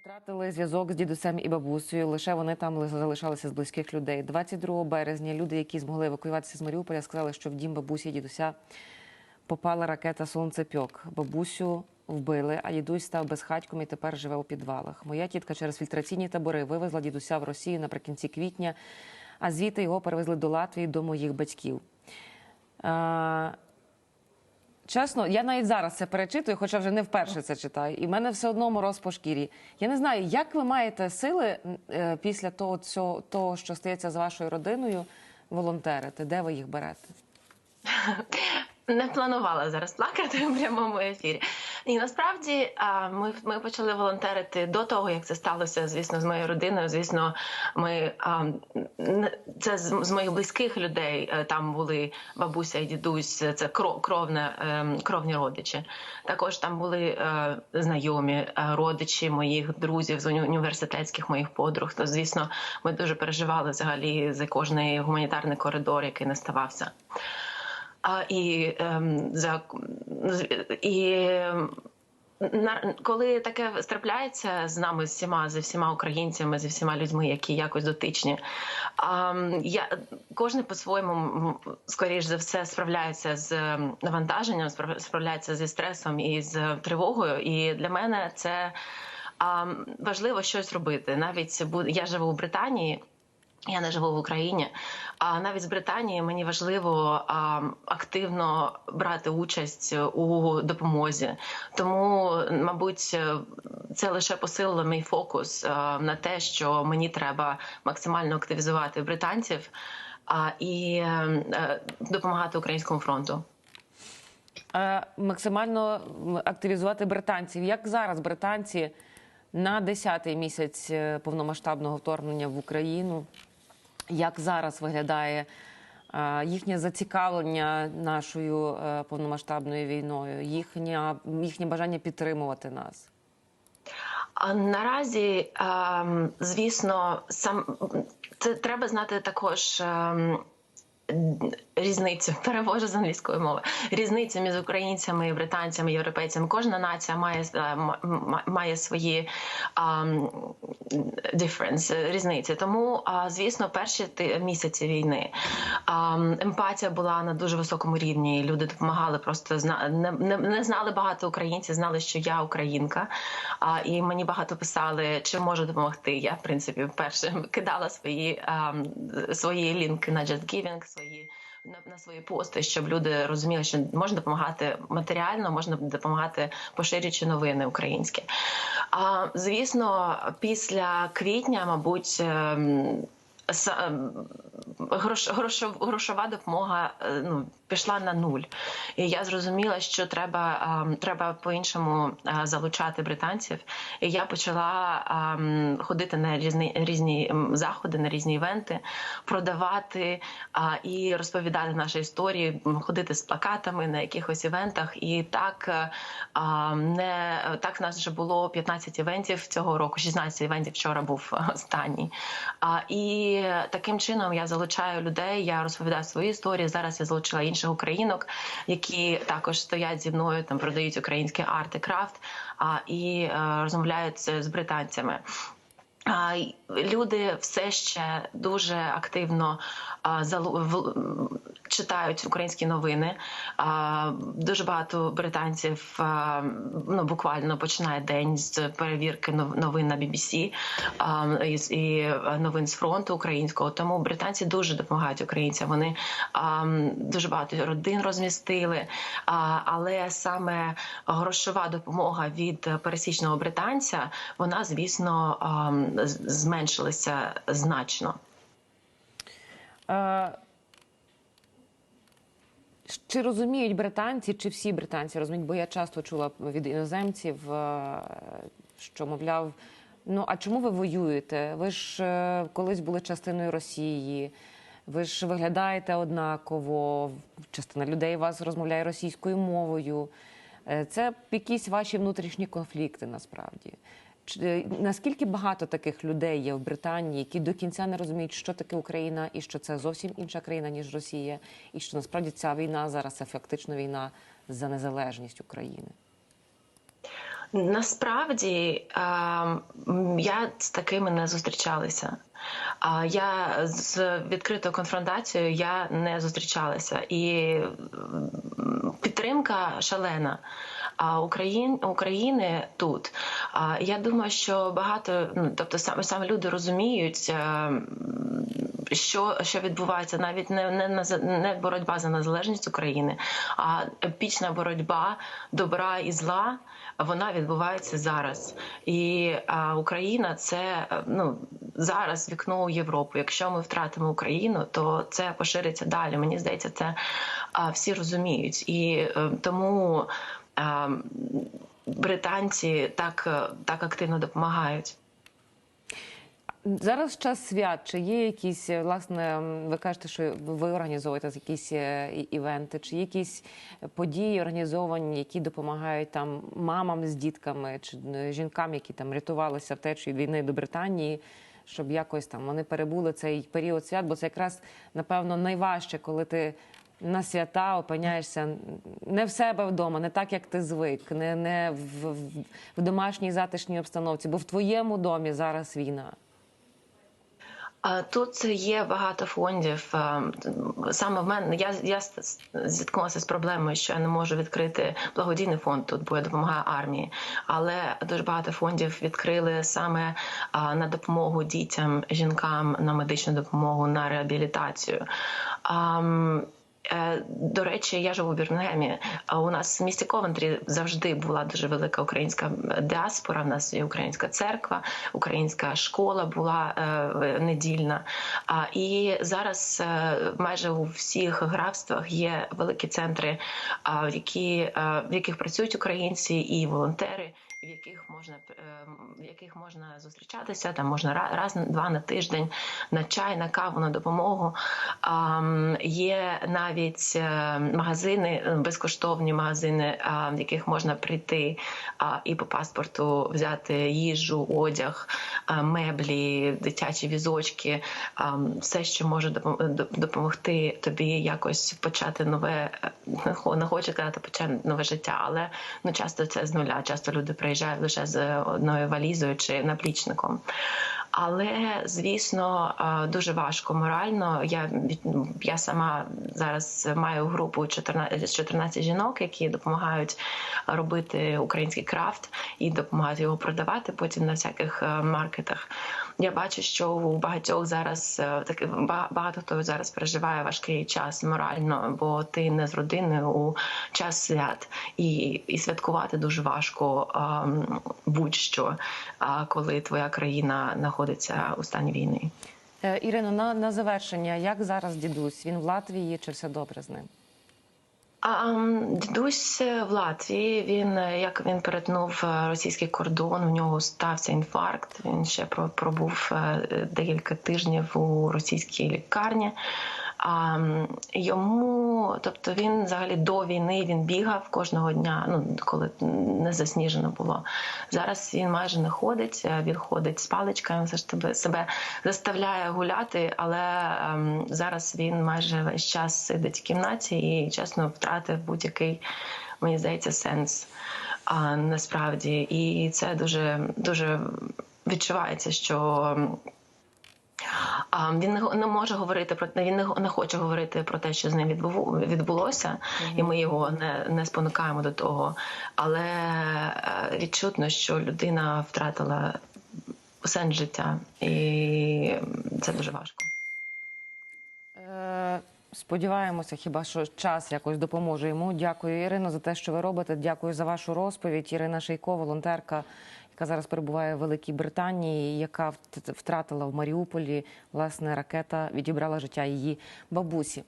Втратили зв'язок з дідусем і бабусею. Лише вони там залишалися з близьких людей. 22 березня люди, які змогли евакуюватися з Маріуполя, сказали, що в дім бабусі і дідуся попала ракета Сонцепьок. Бабусю вбили, а дідусь став безхатьком і тепер живе у підвалах. Моя тітка через фільтраційні табори вивезла дідуся в Росію наприкінці квітня, а звідти його перевезли до Латвії до моїх батьків. Чесно, я навіть зараз це перечитую, хоча вже не вперше це читаю, і в мене все одно мороз по шкірі. Я не знаю, як ви маєте сили е, після того, цього, того, що стається з вашою родиною, волонтерити? Де ви їх берете? Не планувала зараз плакати в прямому ефірі. І насправді ми, ми почали волонтерити до того, як це сталося, звісно, з моєю родиною. Звісно, ми це з, моїх близьких людей. е, Там були бабуся і дідусь, це кров, кровне, ем, кровні родичі. Також там були е, знайомі е, родичі моїх друзів з університетських моїх подруг. То звісно, ми дуже переживали взагалі за кожний гуманітарний коридор, який не ставався. А, і, ем, за, і на, коли таке трапляється з нами з всіма, зі всіма українцями, зі всіма людьми, які якось дотичні, а, я, кожен по-своєму, скоріш за все, справляється з навантаженням, справляється зі стресом і з тривогою. І для мене це важливо щось робити. Навіть я живу у Британії. Я не живу в Україні, а навіть з Британії мені важливо а, активно брати участь у допомозі. Тому, мабуть, це лише посилило мій фокус а, на те, що мені треба максимально активізувати британців а, і е, допомагати українському фронту. Е, максимально активізувати британців. Як зараз британці на 10-й місяць е, повномасштабного вторгнення в Україну? Як зараз виглядає е, їхнє зацікавлення нашою е, повномасштабною війною, їхнє, їхнє бажання підтримувати нас? Наразі, ем, звісно, сам це треба знати також. Ем, Різницю перевожу з англійської мови. Різницю між українцями, британцями, європейцями. Кожна нація має е, має свої um, difference, різниці. Тому, звісно, перші місяці війни емпатія була на дуже високому рівні. Люди допомагали просто не, не, не знали багато українців, знали, що я українка. І мені багато писали, чи можу допомогти. Я в принципі вперше кидала свої, а, свої лінки на JustGiving, свої. На, на свої пости, щоб люди розуміли, що можна допомагати матеріально, можна допомагати поширюючи новини українські. А звісно, після квітня, мабуть. Грошова допомога е, ну, пішла на нуль. І я зрозуміла, що треба, треба по-іншому залучати британців. І я почала ходити на різні, різні заходи, на різні івенти, продавати і розповідати наші історії, ходити з плакатами на якихось івентах. І так е, не так в нас вже було 15 івентів цього року, 16 івентів вчора був е, останній. А, і таким чином я залучаю людей, я розповідаю свої історії. Зараз я залучила інших українок, які також стоять зі мною, там продають український арт і крафт, і е, розмовляють з британцями. Люди все ще дуже активно а, читають українські новини. Дуже багато британців ну, буквально починає день з перевірки нов- новин на BBC а, і, новин з фронту українського. Тому британці дуже допомагають українцям. Вони дуже багато родин розмістили. Але саме грошова допомога від пересічного британця, вона, звісно, а, з- зменшилася значно. Е, Чи розуміють британці, чи всі британці розуміють? Бо я часто чула від іноземців, е, що мовляв, ну а чому ви воюєте? Ви ж е, колись були частиною Росії, ви ж виглядаєте однаково. Частина людей вас розмовляє російською мовою. Це якісь ваші внутрішні конфлікти насправді. Чи- е, Наскільки багато таких людей є в Британії, які до кінця не розуміють, що таке Україна, і що це зовсім інша країна ніж Росія, і що насправді ця війна зараз це фактично війна за незалежність України? Насправді е, я з такими не зустрічалася. Я з відкритою конфронтацією я не зустрічалася, і підтримка шалена. України тут. Я думаю, що багато, ну тобто саме саме люди розуміють, е, що, що відбувається, навіть не, не, не боротьба за незалежність України, а епічна боротьба добра і зла. Вона відбувається зараз, і Україна це ну зараз вікно у Європу. Якщо ми втратимо Україну, то це пошириться далі. Мені здається, це всі розуміють, і е, тому британці так, е, так активно допомагають. Зараз час свят. Чи є якісь е, власне? Ви кажете, що ви організовуєте якісь е, івенти, чи є якісь події організовані, які допомагають там мамам з дітками чи жінкам, які там рятувалися втечі від війни до Британії, щоб якось там вони перебули цей період свят? Бо це якраз напевно найважче, коли ти. На свята опиняєшся не в себе вдома, не так, як ти звик, не, не в, в, домашній затишній обстановці, бо в твоєму домі зараз війна. Тут є багато фондів. Е, Саме в мене я, я зіткнулася з проблемою, що я не можу відкрити благодійний фонд тут, бо я допомагаю армії. Але дуже багато фондів відкрили саме на допомогу дітям, жінкам, на медичну допомогу, на реабілітацію. Е, До речі, я живу в Бірмінгемі. А у нас в місті Ковентрі завжди була дуже велика українська діаспора. У нас є українська церква, українська школа була е, недільна. І зараз е, майже у всіх графствах є великі центри, в яких працюють українці і волонтери. В яких можна е, в яких можна зустрічатися, там можна ра- раз два на тиждень на чай, на каву, на допомогу. Є навіть е, магазини, е, безкоштовні магазини, в яких можна прийти і по паспорту взяти їжу, одяг, меблі, дитячі візочки, все, що може допом- допомогти тобі якось почати нове, не хочу казати почати нове життя, але ну часто це з нуля. Часто люди приїжджають лише з одною валізою чи наплічником. Але звісно дуже важко морально. Я я сама зараз маю групу 14, з 14 жінок, які допомагають робити український крафт і допомагають його продавати потім на всяких е, маркетах. Я бачу, що у багатьох зараз е, таки ба- багато хто зараз переживає важкий час морально, бо ти не з родиною у час свят, і, і святкувати дуже важко ем, будь-що, а, коли твоя країна знаходиться у стані війни. Е, Ірино, на, на завершення, як зараз дідусь? Він в Латвії чи все добре з ним? А дідусь в Латвії. Він е, як він перетнув е, російський кордон, у нього стався інфаркт. Він ще про- пробув е, декілька тижнів у російській лікарні. А йому, тобто він взагалі до війни він бігав кожного дня, ну коли не засніжено було. Зараз він майже не ходить, е, він ходить з паличками, все ж тебе себе заставляє гуляти, але ем, зараз він майже весь час сидить в кімнаті і чесно втратив будь-який, мені здається, сенс а, насправді. І це дуже дуже відчувається, що. Він не, може говорити про він не, хоче говорити про те, що з ним відбу, відбулося, і ми його не, не спонукаємо до того. Але е, відчутно, що людина втратила сенс життя, і це дуже важко. Е, Сподіваємося, хіба що час якось допоможе йому. Дякую, Ірино, за те, що ви робите. Дякую за вашу розповідь. Ірина Шейко, волонтерка, яка зараз перебуває в Великій Британії, яка вт- втратила в Маріуполі власне ракета, відібрала життя її бабусі.